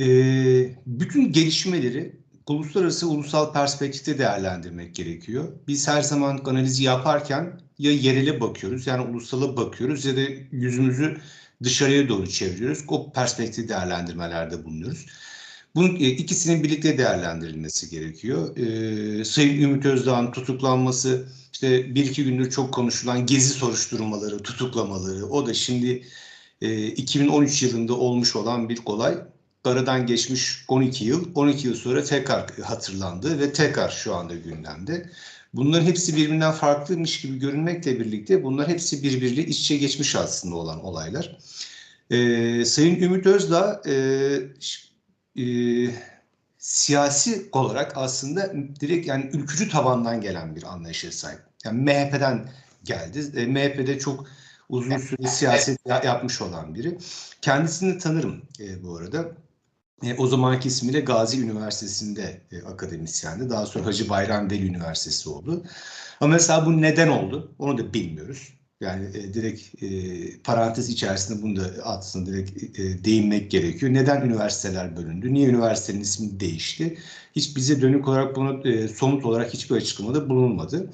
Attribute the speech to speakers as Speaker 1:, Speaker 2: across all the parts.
Speaker 1: Ee, bütün gelişmeleri uluslararası ulusal perspektifte değerlendirmek gerekiyor. Biz her zaman analizi yaparken ya yerele bakıyoruz yani ulusala bakıyoruz ya da yüzümüzü dışarıya doğru çeviriyoruz. O perspektif değerlendirmelerde bulunuyoruz. Bunun e, ikisinin birlikte değerlendirilmesi gerekiyor. Ee, Sayın Ümit Özdağ'ın tutuklanması, işte bir iki gündür çok konuşulan gezi soruşturmaları, tutuklamaları, o da şimdi e, 2013 yılında olmuş olan bir olay. Aradan geçmiş 12 yıl, 12 yıl sonra tekrar hatırlandı ve tekrar şu anda gündemde. Bunların hepsi birbirinden farklıymış gibi görünmekle birlikte bunlar hepsi birbiriyle iç içe geçmiş aslında olan olaylar. Ee, Sayın Ümit Özdağ e, e, siyasi olarak aslında direkt yani ülkücü tabandan gelen bir anlayışa sahip. Yani MHP'den geldi. E, MHP'de çok uzun süre siyaset yapmış olan biri. Kendisini tanırım e, bu arada. E, o zamanki ismiyle Gazi Üniversitesi'nde e, akademisyendi. Daha sonra Hacı Bayram Veli Üniversitesi oldu. Ama mesela bu neden oldu? Onu da bilmiyoruz. Yani e, direkt e, parantez içerisinde bunu da aslında direkt e, değinmek gerekiyor. Neden üniversiteler bölündü? Niye üniversitenin ismi değişti? Hiç bize dönük olarak bunu e, somut olarak hiçbir açıklamada bulunmadı.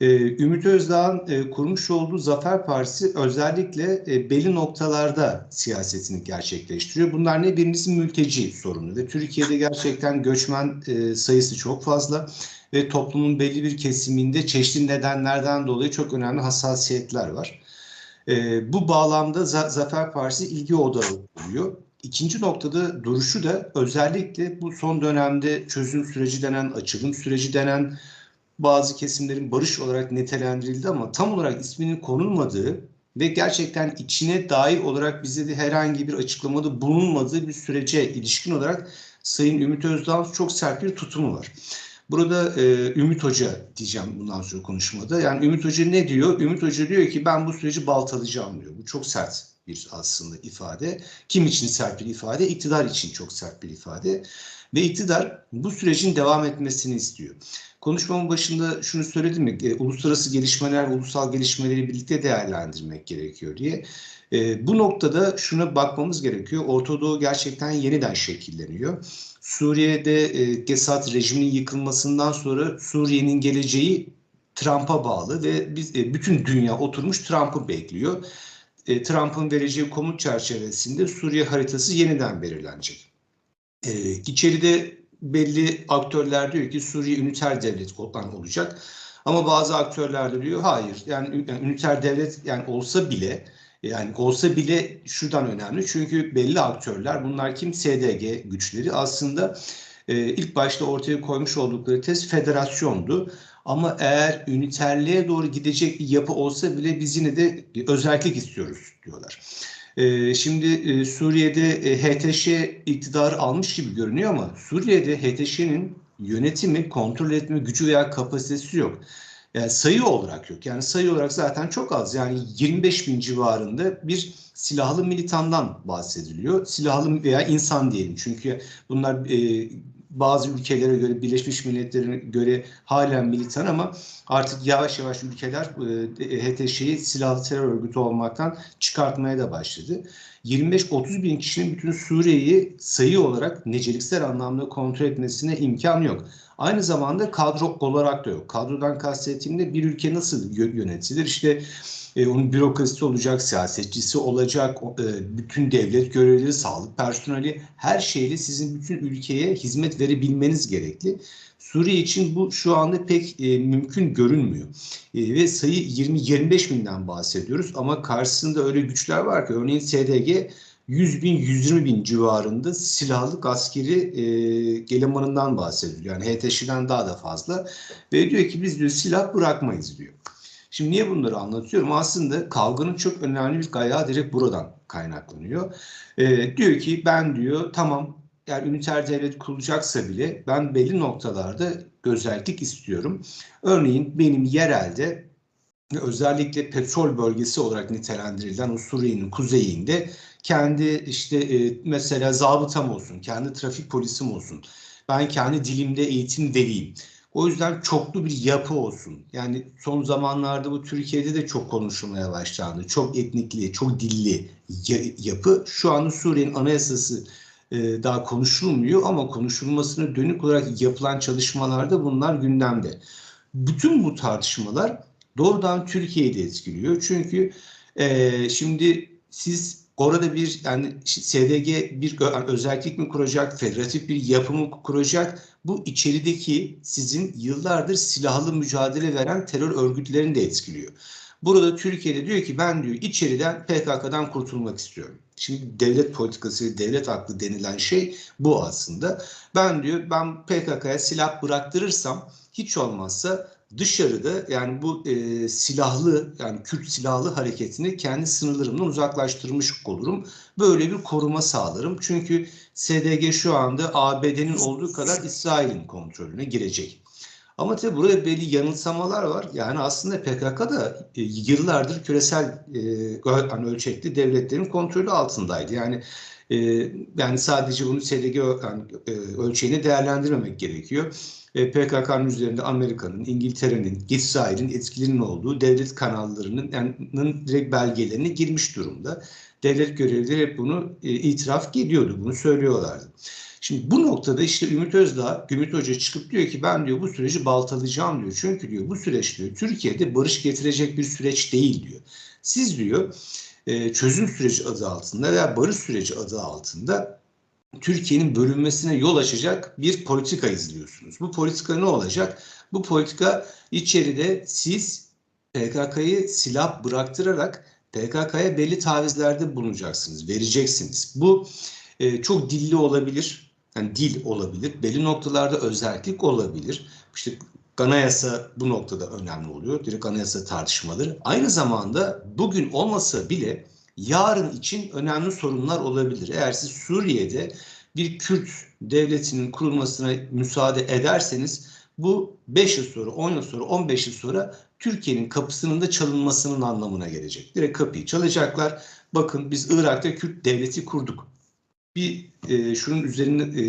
Speaker 1: Ee, Ümit Özdağ'ın e, kurmuş olduğu Zafer Partisi özellikle e, belli noktalarda siyasetini gerçekleştiriyor. Bunlar ne? Birincisi mülteci sorunu ve Türkiye'de gerçekten göçmen e, sayısı çok fazla ve toplumun belli bir kesiminde çeşitli nedenlerden dolayı çok önemli hassasiyetler var. E, bu bağlamda Zafer Partisi ilgi odağı oluyor. İkinci noktada duruşu da özellikle bu son dönemde çözüm süreci denen, açılım süreci denen bazı kesimlerin barış olarak nitelendirildi ama tam olarak isminin konulmadığı ve gerçekten içine dair olarak bize de herhangi bir açıklamada bulunmadığı bir sürece ilişkin olarak Sayın Ümit Özdağ'ın çok sert bir tutumu var. Burada e, Ümit Hoca diyeceğim bundan sonra konuşmada. Yani Ümit Hoca ne diyor? Ümit Hoca diyor ki ben bu süreci baltalayacağım diyor. Bu çok sert bir aslında ifade. Kim için sert bir ifade? İktidar için çok sert bir ifade. Ve iktidar bu sürecin devam etmesini istiyor. Konuşmamın başında şunu söyledim mi? E, uluslararası gelişmeler, ulusal gelişmeleri birlikte değerlendirmek gerekiyor diye. E, bu noktada şuna bakmamız gerekiyor. Orta gerçekten yeniden şekilleniyor. Suriye'de e, Gesad rejiminin yıkılmasından sonra Suriye'nin geleceği Trump'a bağlı ve biz e, bütün dünya oturmuş Trump'ı bekliyor. E, Trump'ın vereceği komut çerçevesinde Suriye haritası yeniden belirlenecek. E, içeride belli aktörler diyor ki Suriye üniter devlet olacak. Ama bazı aktörler de diyor hayır. Yani, yani üniter devlet yani olsa bile yani olsa bile şuradan önemli. Çünkü belli aktörler bunlar kim? SDG güçleri aslında e, ilk başta ortaya koymuş oldukları tez federasyondu. Ama eğer üniterliğe doğru gidecek bir yapı olsa bile biz yine de özellik istiyoruz diyorlar. Ee, şimdi e, Suriye'de e, HTŞ iktidarı almış gibi görünüyor ama Suriye'de HTŞ'nin yönetimi, kontrol etme gücü veya kapasitesi yok. Yani sayı olarak yok. Yani sayı olarak zaten çok az. Yani 25 bin civarında bir silahlı militandan bahsediliyor. Silahlı veya insan diyelim. Çünkü bunlar e, bazı ülkelere göre Birleşmiş Milletler'e göre halen militan ama artık yavaş yavaş ülkeler e, HTŞ'yi silahlı terör örgütü olmaktan çıkartmaya da başladı. 25-30 bin kişinin bütün Suriye'yi sayı olarak niceliksel anlamda kontrol etmesine imkan yok. Aynı zamanda kadro olarak da yok. Kadrodan kastettiğimde bir ülke nasıl yönetilir? İşte e, onun bürokrasisi olacak, siyasetçisi olacak, e, bütün devlet görevlileri, sağlık personeli her şeyle sizin bütün ülkeye hizmet verebilmeniz gerekli. Suriye için bu şu anda pek e, mümkün görünmüyor. E, ve sayı 20-25 binden bahsediyoruz ama karşısında öyle güçler var ki örneğin SDG 100 bin, 120 bin civarında silahlı askeri e, elemanından bahsediyor. Yani HTŞ'den daha da fazla. Ve diyor ki biz diyor silah bırakmayız diyor. Şimdi niye bunları anlatıyorum? Aslında kavganın çok önemli bir kaynağı direkt buradan kaynaklanıyor. E, diyor ki ben diyor tamam yani üniter devlet kurulacaksa bile ben belli noktalarda özellik istiyorum. Örneğin benim yerelde özellikle petrol bölgesi olarak nitelendirilen Suriye'nin kuzeyinde kendi işte e, mesela zabıtam olsun, kendi trafik polisim olsun. Ben kendi dilimde eğitim vereyim. O yüzden çoklu bir yapı olsun. Yani son zamanlarda bu Türkiye'de de çok konuşulmaya başlandı. Çok etnikli, çok dilli yapı. Şu anda Suriye'nin anayasası e, daha konuşulmuyor ama konuşulmasına dönük olarak yapılan çalışmalarda bunlar gündemde. Bütün bu tartışmalar doğrudan Türkiye'yi de etkiliyor. Çünkü e, şimdi siz orada bir yani SDG bir özellik mi kuracak, federatif bir yapı mı kuracak? Bu içerideki sizin yıllardır silahlı mücadele veren terör örgütlerini de etkiliyor. Burada Türkiye'de diyor ki ben diyor içeriden PKK'dan kurtulmak istiyorum. Şimdi devlet politikası, devlet aklı denilen şey bu aslında. Ben diyor ben PKK'ya silah bıraktırırsam hiç olmazsa dışarıda yani bu e, silahlı yani Kürt silahlı hareketini kendi sınırlarımdan uzaklaştırmış olurum. Böyle bir koruma sağlarım. Çünkü SDG şu anda ABD'nin olduğu kadar İsrail'in kontrolüne girecek. Ama tabii burada belli yanılsamalar var. Yani aslında PKK da e, yıllardır küresel e, hani ölçekli devletlerin kontrolü altındaydı. Yani e, yani sadece bunu SDG yani, e, ölçeğini değerlendirmemek gerekiyor. E, PKK'nın üzerinde Amerika'nın, İngiltere'nin, İsrail'in etkilerinin olduğu devlet kanallarının yani, direkt belgelerine girmiş durumda. Devlet görevlileri hep bunu e, itiraf ediyordu, bunu söylüyorlardı. Şimdi bu noktada işte Ümit Özdağ, Ümit Hoca çıkıp diyor ki ben diyor bu süreci baltalayacağım diyor. Çünkü diyor bu süreç diyor Türkiye'de barış getirecek bir süreç değil diyor. Siz diyor e, çözüm süreci adı altında veya barış süreci adı altında Türkiye'nin bölünmesine yol açacak bir politika izliyorsunuz. Bu politika ne olacak? Bu politika içeride siz PKK'yı silah bıraktırarak PKK'ya belli tavizlerde bulunacaksınız, vereceksiniz. Bu e, çok dilli olabilir, yani dil olabilir, belli noktalarda özellik olabilir. İşte anayasa bu noktada önemli oluyor, direkt anayasa tartışmaları. Aynı zamanda bugün olmasa bile yarın için önemli sorunlar olabilir. Eğer siz Suriye'de bir Kürt devletinin kurulmasına müsaade ederseniz bu 5 yıl sonra, 10 yıl sonra, 15 yıl sonra Türkiye'nin kapısının da çalınmasının anlamına gelecek. Direkt kapıyı çalacaklar. Bakın biz Irak'ta Kürt devleti kurduk. Bir e, şunun üzerinde e,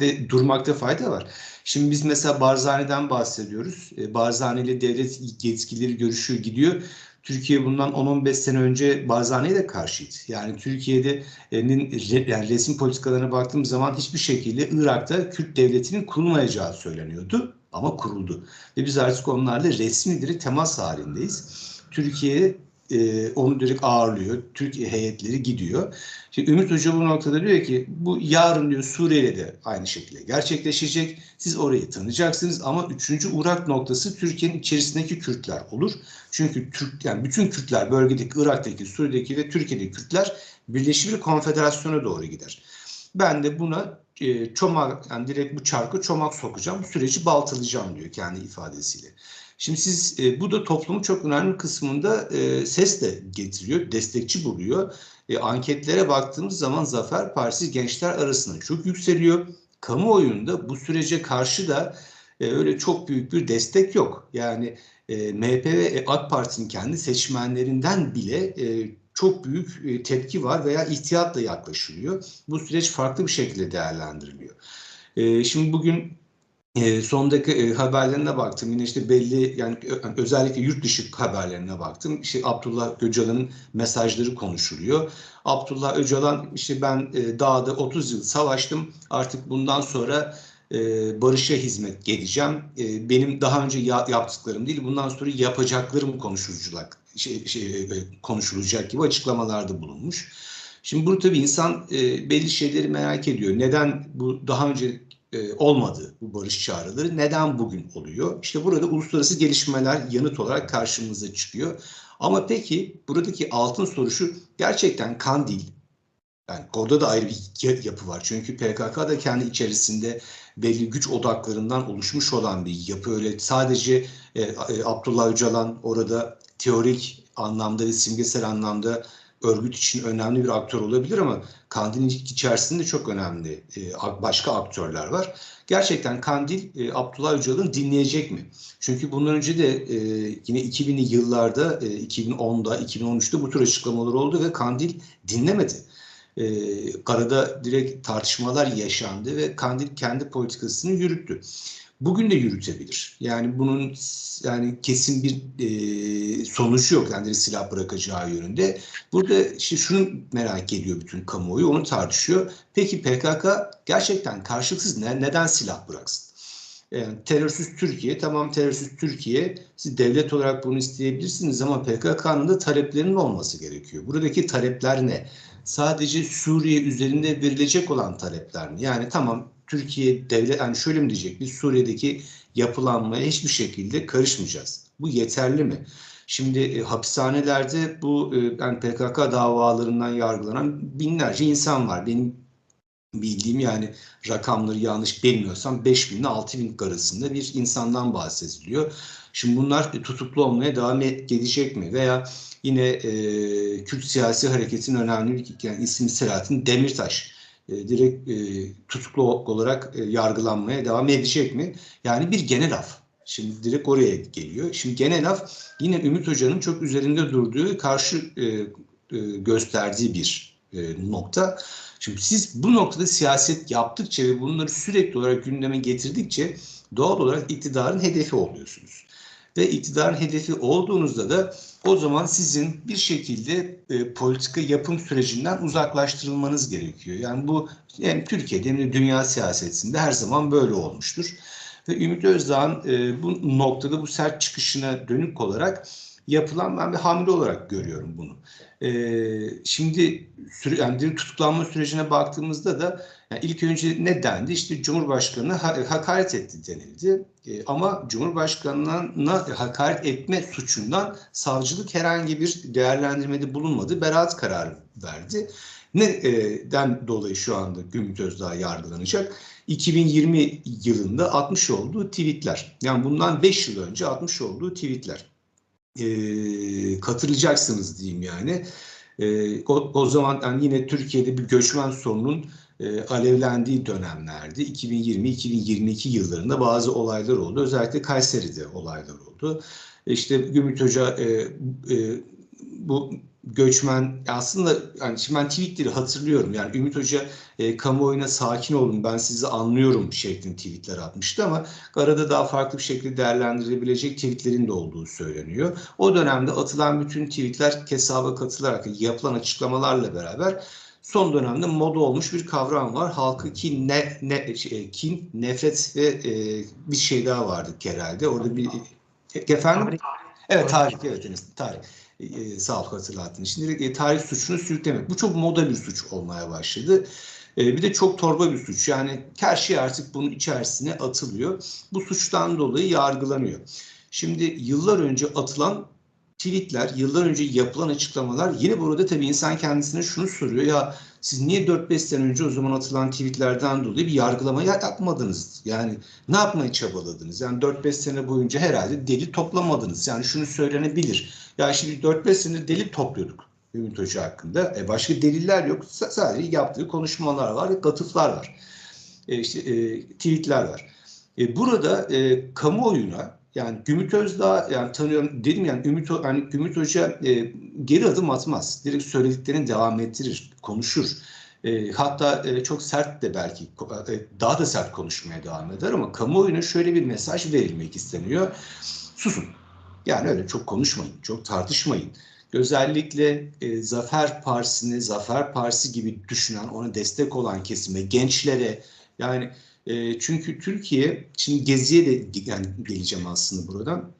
Speaker 1: de durmakta fayda var. Şimdi biz mesela Barzani'den bahsediyoruz. E, Barzani ile devlet yetkilileri görüşüyor, gidiyor. Türkiye bundan 10-15 sene önce Barzani'ye de karşıydı. Yani Türkiye'nin yani resim politikalarına baktığımız zaman hiçbir şekilde Irak'ta Kürt devletinin kurulmayacağı söyleniyordu ama kuruldu. Ve biz artık onlarla resmi bir temas halindeyiz. Türkiye e, onu direkt ağırlıyor. Türkiye heyetleri gidiyor. Şimdi Ümit Hoca bu noktada diyor ki bu yarın diyor Suriye'de de aynı şekilde gerçekleşecek. Siz orayı tanıyacaksınız ama üçüncü uğrak noktası Türkiye'nin içerisindeki Kürtler olur. Çünkü Türk yani bütün Kürtler bölgedeki Irak'taki, Suriye'deki ve Türkiye'deki Kürtler birleşik bir konfederasyona doğru gider. Ben de buna e, çomak yani direkt bu çarkı çomak sokacağım. Bu süreci baltalayacağım diyor kendi ifadesiyle. Şimdi siz e, bu da toplumun çok önemli kısmında e, ses de getiriyor, destekçi buluyor. E, anketlere baktığımız zaman Zafer Partisi gençler arasında çok yükseliyor. Kamuoyunda bu sürece karşı da e, öyle çok büyük bir destek yok. Yani e, MHP ve AK Parti'nin kendi seçmenlerinden bile e, çok büyük e, tepki var veya ihtiyatla yaklaşılıyor. Bu süreç farklı bir şekilde değerlendiriliyor. E, şimdi bugün e, son dakika e, haberlerine baktım. Yine işte belli yani özellikle yurt dışı haberlerine baktım. İşte Abdullah Öcalan'ın mesajları konuşuluyor. Abdullah Öcalan işte ben e, dağda 30 yıl savaştım. Artık bundan sonra e, barışa hizmet edeceğim. E, benim daha önce ya, yaptıklarım değil, bundan sonra yapacaklarım konuşulacak, şey, şey, e, konuşulacak gibi açıklamalarda bulunmuş. Şimdi burada tabii insan e, belli şeyleri merak ediyor. Neden bu daha önce e, olmadı bu barış çağrıları. Neden bugün oluyor? İşte burada uluslararası gelişmeler yanıt olarak karşımıza çıkıyor. Ama peki buradaki altın soru şu gerçekten Kandil yani orada da ayrı bir yapı var. Çünkü PKK da kendi içerisinde belli güç odaklarından oluşmuş olan bir yapı. Öyle sadece e, e, Abdullah Öcalan orada teorik anlamda ve simgesel anlamda örgüt için önemli bir aktör olabilir ama Kandil'in içerisinde çok önemli e, başka aktörler var. Gerçekten Kandil e, Abdullah Öcalan'ı dinleyecek mi? Çünkü bundan önce de e, yine 2000'li yıllarda, 2010'da, 2013'te bu tür açıklamalar oldu ve Kandil dinlemedi. Karada direkt tartışmalar yaşandı ve Kandil kendi politikasını yürüttü. Bugün de yürütebilir. Yani bunun yani kesin bir e, sonucu yok yani silah bırakacağı yönünde. Burada işte şunu merak ediyor bütün kamuoyu, onu tartışıyor. Peki PKK gerçekten karşılıksız ne, neden silah bıraksın? Yani terörsüz Türkiye, tamam terörsüz Türkiye, siz devlet olarak bunu isteyebilirsiniz ama PKK'nın da taleplerinin olması gerekiyor. Buradaki talepler ne? Sadece Suriye üzerinde verilecek olan talepler mi? Yani tamam Türkiye devlet, yani şöyle mi diyecek, biz Suriye'deki yapılanmaya hiçbir şekilde karışmayacağız. Bu yeterli mi? Şimdi e, hapishanelerde bu e, yani PKK davalarından yargılanan binlerce insan var. Benim bildiğim yani rakamları yanlış bilmiyorsam 5 bin ile 6 bin arasında bir insandan bahsediliyor. Şimdi bunlar tutuklu olmaya devam edecek mi? Veya yine e, Kürt siyasi hareketin önemli bir yani ismi Selahattin Demirtaş e, direkt e, tutuklu olarak e, yargılanmaya devam edecek mi? Yani bir genel af. Şimdi direkt oraya geliyor. Şimdi genel af yine Ümit Hoca'nın çok üzerinde durduğu, karşı e, e, gösterdiği bir e, nokta. Şimdi siz bu noktada siyaset yaptıkça ve bunları sürekli olarak gündeme getirdikçe doğal olarak iktidarın hedefi oluyorsunuz. Ve iktidarın hedefi olduğunuzda da o zaman sizin bir şekilde e, politika yapım sürecinden uzaklaştırılmanız gerekiyor. Yani bu hem Türkiye'de hem de dünya siyasetinde her zaman böyle olmuştur. Ve Ümit Özdağ'ın e, bu noktada bu sert çıkışına dönük olarak yapılan ben bir hamle olarak görüyorum bunu. Ee, şimdi süre, yani tutuklanma sürecine baktığımızda da yani ilk önce ne dendi? İşte Cumhurbaşkanı'na ha, hakaret etti denildi. Ee, ama Cumhurbaşkanı'na hakaret etme suçundan savcılık herhangi bir değerlendirmede bulunmadı. Beraat kararı verdi. Neden dolayı şu anda Ümit Özdağ yargılanacak? 2020 yılında atmış olduğu tweetler. Yani bundan 5 yıl önce atmış olduğu tweetler e, katılacaksınız diyeyim yani. E, o, o zaman yani yine Türkiye'de bir göçmen sorunun e, alevlendiği dönemlerdi. 2020-2022 yıllarında bazı olaylar oldu. Özellikle Kayseri'de olaylar oldu. İşte Gümrük Hoca e, e, bu göçmen aslında yani şimdi ben tweetleri hatırlıyorum. Yani Ümit Hoca e, kamuoyuna sakin olun ben sizi anlıyorum şeklinde tweetler atmıştı ama arada daha farklı bir şekilde değerlendirebilecek tweetlerin de olduğu söyleniyor. O dönemde atılan bütün tweetler hesaba katılarak yapılan açıklamalarla beraber son dönemde moda olmuş bir kavram var. Halkı kin, ne, ne, şey, kin nefret ve e, bir şey daha vardı herhalde. Orada bir efendim? Tarih. Evet tarih, evet tarih e, sağ ol hatırlattın. Şimdi e, tarih suçunu sürüklemek. Bu çok moda bir suç olmaya başladı. E, bir de çok torba bir suç. Yani her şey artık bunun içerisine atılıyor. Bu suçtan dolayı yargılanıyor. Şimdi yıllar önce atılan tweetler, yıllar önce yapılan açıklamalar yine burada tabii insan kendisine şunu soruyor. Ya siz niye 4-5 sene önce o zaman atılan tweetlerden dolayı bir yargılama yapmadınız? Yani ne yapmaya çabaladınız? Yani 4-5 sene boyunca herhalde deli toplamadınız. Yani şunu söylenebilir. Ya şimdi 4-5 sene deli topluyorduk Ümit Hoca hakkında. E başka deliller yok. S sadece yaptığı konuşmalar var, atıflar var. E işte e, tweetler var. E burada e, kamuoyuna yani Ümit Özdağ yani tanıyorum dedim yani Ümit yani Ümit Hoca e, geri adım atmaz. Direkt söylediklerini devam ettirir, konuşur. E, hatta e, çok sert de belki e, daha da sert konuşmaya devam eder ama kamuoyuna şöyle bir mesaj verilmek isteniyor. Susun. Yani öyle çok konuşmayın, çok tartışmayın. Özellikle e, Zafer Partisi'ni, Zafer Partisi gibi düşünen, ona destek olan kesime, gençlere yani e, çünkü Türkiye, şimdi Gezi'ye de yani geleceğim aslında buradan.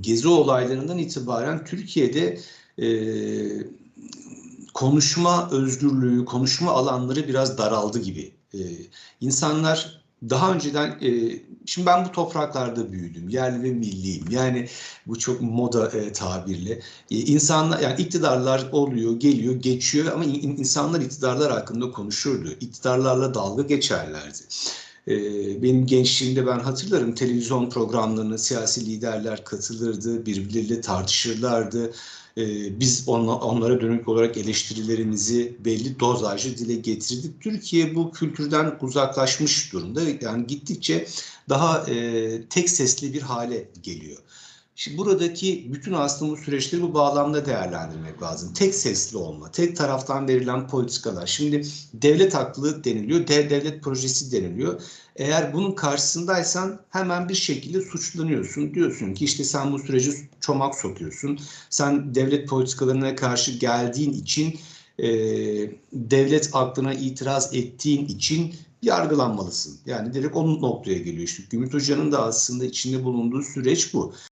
Speaker 1: Gezi olaylarından itibaren Türkiye'de e, konuşma özgürlüğü, konuşma alanları biraz daraldı gibi. E, insanlar daha önceden, e, şimdi ben bu topraklarda büyüdüm, yerli ve milliyim. Yani bu çok moda e, tabirle. E, insanlar, yani iktidarlar oluyor, geliyor, geçiyor ama in, insanlar iktidarlar hakkında konuşurdu. İktidarlarla dalga geçerlerdi. Ee, benim gençliğimde ben hatırlarım televizyon programlarına siyasi liderler katılırdı, birbirleriyle tartışırlardı. Ee, biz onlara dönük olarak eleştirilerimizi belli dozajlı dile getirdik. Türkiye bu kültürden uzaklaşmış durumda. Yani gittikçe daha e, tek sesli bir hale geliyor. Şimdi buradaki bütün aslında bu süreçleri bu bağlamda değerlendirmek lazım. Tek sesli olma, tek taraftan verilen politikalar. Şimdi devlet haklı deniliyor, dev devlet projesi deniliyor. Eğer bunun karşısındaysan hemen bir şekilde suçlanıyorsun. Diyorsun ki işte sen bu süreci çomak sokuyorsun. Sen devlet politikalarına karşı geldiğin için e, devlet aklına itiraz ettiğin için yargılanmalısın. Yani direkt onun noktaya geliyor. İşte Ümit Hoca'nın da aslında içinde bulunduğu süreç bu.